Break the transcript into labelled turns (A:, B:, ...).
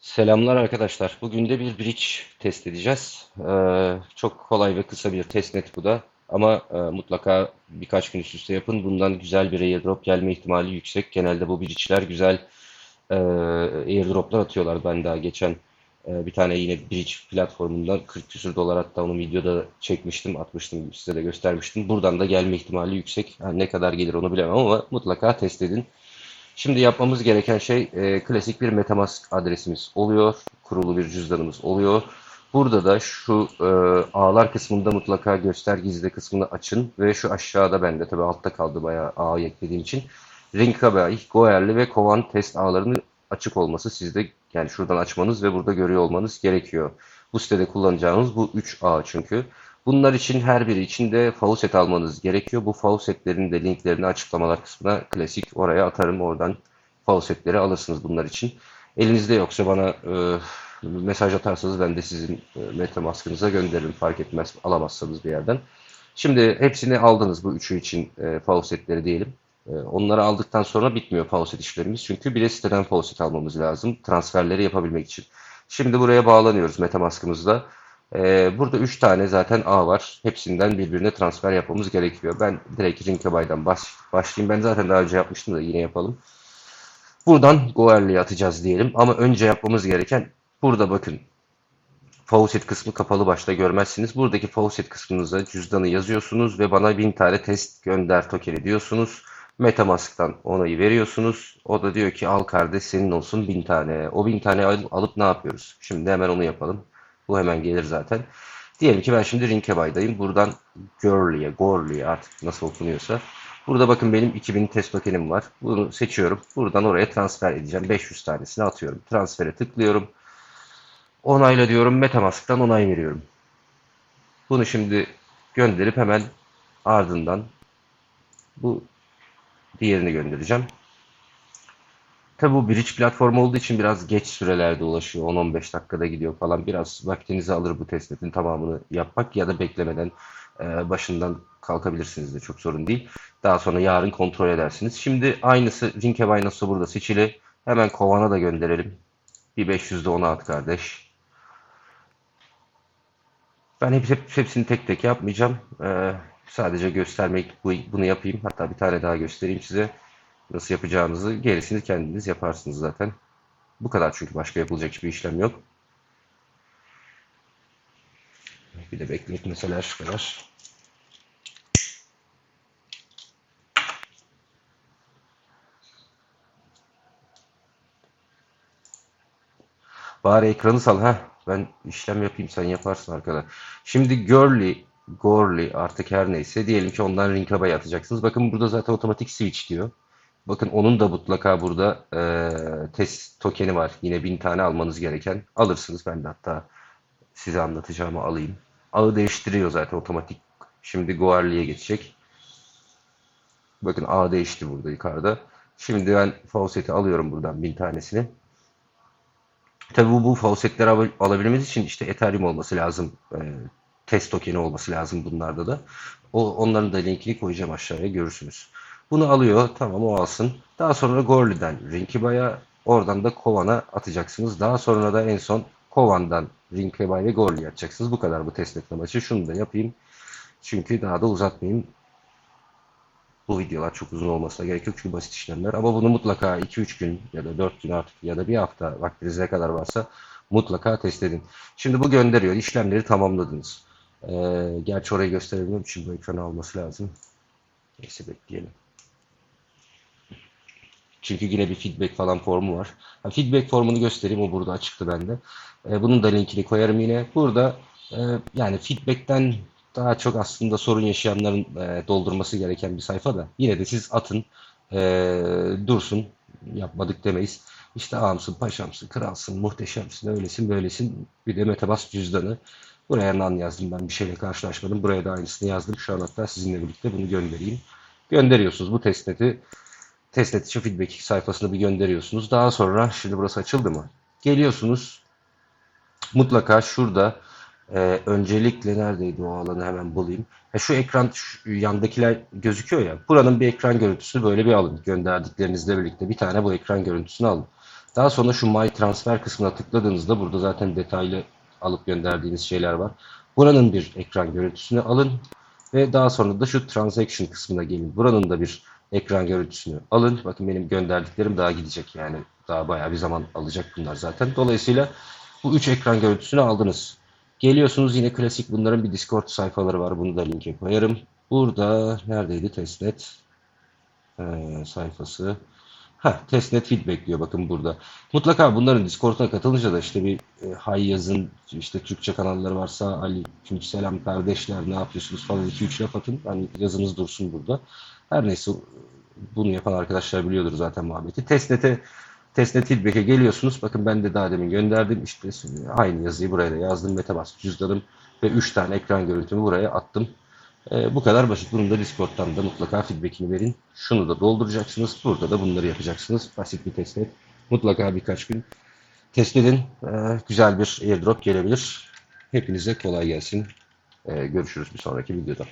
A: Selamlar arkadaşlar. Bugün de bir bridge test edeceğiz. Ee, çok kolay ve kısa bir testnet bu da. Ama e, mutlaka birkaç gün üst üste yapın. Bundan güzel bir airdrop gelme ihtimali yüksek. Genelde bu bridge'ler güzel e, airdroplar atıyorlar. Ben daha geçen e, bir tane yine bridge platformundan 40 küsür dolar hatta onu videoda çekmiştim, atmıştım, size de göstermiştim. Buradan da gelme ihtimali yüksek. Yani ne kadar gelir onu bilemem ama mutlaka test edin. Şimdi yapmamız gereken şey e, klasik bir MetaMask adresimiz oluyor. Kurulu bir cüzdanımız oluyor. Burada da şu e, ağlar kısmında mutlaka göster gizli kısmını açın ve şu aşağıda bende tabii altta kaldı bayağı ağ eklediğim için Ringkabay, Goerli ve Kovan test ağlarının açık olması sizde yani şuradan açmanız ve burada görüyor olmanız gerekiyor. Bu sitede kullanacağınız bu 3 ağ çünkü. Bunlar için her biri için de faucet almanız gerekiyor. Bu faucetlerin de linklerini açıklamalar kısmına klasik oraya atarım. Oradan faucetleri alırsınız bunlar için. Elinizde yoksa bana e, mesaj atarsanız ben de sizin e, MetaMask'ınıza gönderirim. Fark etmez alamazsanız bir yerden. Şimdi hepsini aldınız bu üçü için e, faucetleri diyelim. E, onları aldıktan sonra bitmiyor faucet işlerimiz. Çünkü bir de siteden faucet almamız lazım transferleri yapabilmek için. Şimdi buraya bağlanıyoruz MetaMask'ımızla. Ee, burada 3 tane zaten ağ var. Hepsinden birbirine transfer yapmamız gerekiyor. Ben direkt Rinkabay'dan baş, başlayayım. Ben zaten daha önce yapmıştım da yine yapalım. Buradan Goerli'ye atacağız diyelim. Ama önce yapmamız gereken burada bakın. Faucet kısmı kapalı başta görmezsiniz. Buradaki faucet kısmınıza cüzdanı yazıyorsunuz ve bana 1000 tane test gönder tokeni diyorsunuz. Metamask'tan onayı veriyorsunuz. O da diyor ki al kardeş senin olsun 1000 tane. O 1000 tane al- alıp ne yapıyoruz? Şimdi hemen onu yapalım. Bu hemen gelir zaten. Diyelim ki ben şimdi Rinkebay'dayım. Buradan Görli'ye, Gorli'ye artık nasıl okunuyorsa. Burada bakın benim 2000 test tokenim var. Bunu seçiyorum. Buradan oraya transfer edeceğim. 500 tanesini atıyorum. Transfere tıklıyorum. Onayla diyorum. Metamask'tan onay veriyorum. Bunu şimdi gönderip hemen ardından bu diğerini göndereceğim. Tabi bu bridge platformu olduğu için biraz geç sürelerde ulaşıyor. 10-15 dakikada gidiyor falan. Biraz vaktinizi alır bu testlerin tamamını yapmak ya da beklemeden e, başından kalkabilirsiniz de çok sorun değil. Daha sonra yarın kontrol edersiniz. Şimdi aynısı Rinkebay nasıl burada seçili. Hemen kovana da gönderelim. Bir 500 de at kardeş. Ben hep, hep hepsini tek tek yapmayacağım. Ee, sadece göstermek bu, bunu yapayım. Hatta bir tane daha göstereyim size. Nasıl yapacağınızı gerisini kendiniz yaparsınız zaten. Bu kadar çünkü başka yapılacak hiçbir işlem yok. Bir de bekletmeseler şu kadar. Bari ekranı sal. ha. Ben işlem yapayım sen yaparsın arkada. Şimdi Girly, Gorly artık her neyse diyelim ki ondan Rinkabay atacaksınız. Bakın burada zaten otomatik switch diyor. Bakın onun da mutlaka burada e, test tokeni var. Yine bin tane almanız gereken. Alırsınız. Ben de hatta size anlatacağımı alayım. Ağı değiştiriyor zaten otomatik. Şimdi Goerli'ye geçecek. Bakın ağ değişti burada yukarıda. Şimdi ben faucet'i alıyorum buradan bin tanesini. Tabii bu, bu faucetleri al- alabilmemiz için işte Ethereum olması lazım. E, test tokeni olması lazım bunlarda da. O, onların da linkini koyacağım aşağıya görürsünüz. Bunu alıyor. Tamam o alsın. Daha sonra Gorli'den Rinkibay'a oradan da Kovan'a atacaksınız. Daha sonra da en son Kovan'dan Rinkibay ve Gorli'ye atacaksınız. Bu kadar bu test etme maçı. Şunu da yapayım. Çünkü daha da uzatmayayım. Bu videolar çok uzun olmasına gerek yok çünkü basit işlemler. Ama bunu mutlaka 2-3 gün ya da 4 gün artık ya da bir hafta vaktiniz ne kadar varsa mutlaka test edin. Şimdi bu gönderiyor. İşlemleri tamamladınız. Ee, gerçi orayı gösterebilmem için bu ekranı alması lazım. Neyse bekleyelim. Çünkü yine bir feedback falan formu var. Ha, feedback formunu göstereyim. O burada açıktı bende. Ee, bunun da linkini koyarım yine. Burada e, yani feedback'ten daha çok aslında sorun yaşayanların e, doldurması gereken bir sayfa da. Yine de siz atın. e, dursun. Yapmadık demeyiz. İşte ağamsın, paşamsın, kralsın, muhteşemsin, öylesin, böylesin. Bir de Metamask cüzdanı. Buraya nan yazdım ben bir şeyle karşılaşmadım. Buraya da aynısını yazdım. Şu an hatta sizinle birlikte bunu göndereyim. Gönderiyorsunuz bu testneti. Testnet için feedback sayfasını bir gönderiyorsunuz. Daha sonra şimdi burası açıldı mı? Geliyorsunuz. Mutlaka şurada e, öncelikle neredeydi o alanı hemen bulayım. Ha, şu ekran şu yandakiler gözüküyor ya. Buranın bir ekran görüntüsünü böyle bir alın. Gönderdiklerinizle birlikte bir tane bu ekran görüntüsünü alın. Daha sonra şu My Transfer kısmına tıkladığınızda burada zaten detaylı alıp gönderdiğiniz şeyler var. Buranın bir ekran görüntüsünü alın ve daha sonra da şu Transaction kısmına gelin. Buranın da bir ekran görüntüsünü alın. Bakın benim gönderdiklerim daha gidecek yani daha bayağı bir zaman alacak bunlar zaten. Dolayısıyla bu üç ekran görüntüsünü aldınız. Geliyorsunuz yine klasik bunların bir Discord sayfaları var. Bunu da linke koyarım. Burada neredeydi testnet ee, sayfası. Ha, testnet feedback diyor bakın burada. Mutlaka bunların Discord'una katılınca da işte bir e, hay yazın, işte Türkçe kanalları varsa Ali, selam kardeşler ne yapıyorsunuz falan 2-3 laf atın. Hani yazınız dursun burada. Her neyse bunu yapan arkadaşlar biliyordur zaten muhabbeti. Testnet'e Testnet feedback'e geliyorsunuz. Bakın ben de daha demin gönderdim. İşte aynı yazıyı buraya da yazdım. Metamask cüzdanım ve 3 tane ekran görüntümü buraya attım. Ee, bu kadar basit. Bunu da Discord'dan da mutlaka feedback'ini verin. Şunu da dolduracaksınız. Burada da bunları yapacaksınız. Basit bir testnet. Mutlaka birkaç gün test edin. Ee, güzel bir airdrop gelebilir. Hepinize kolay gelsin. Ee, görüşürüz bir sonraki videoda.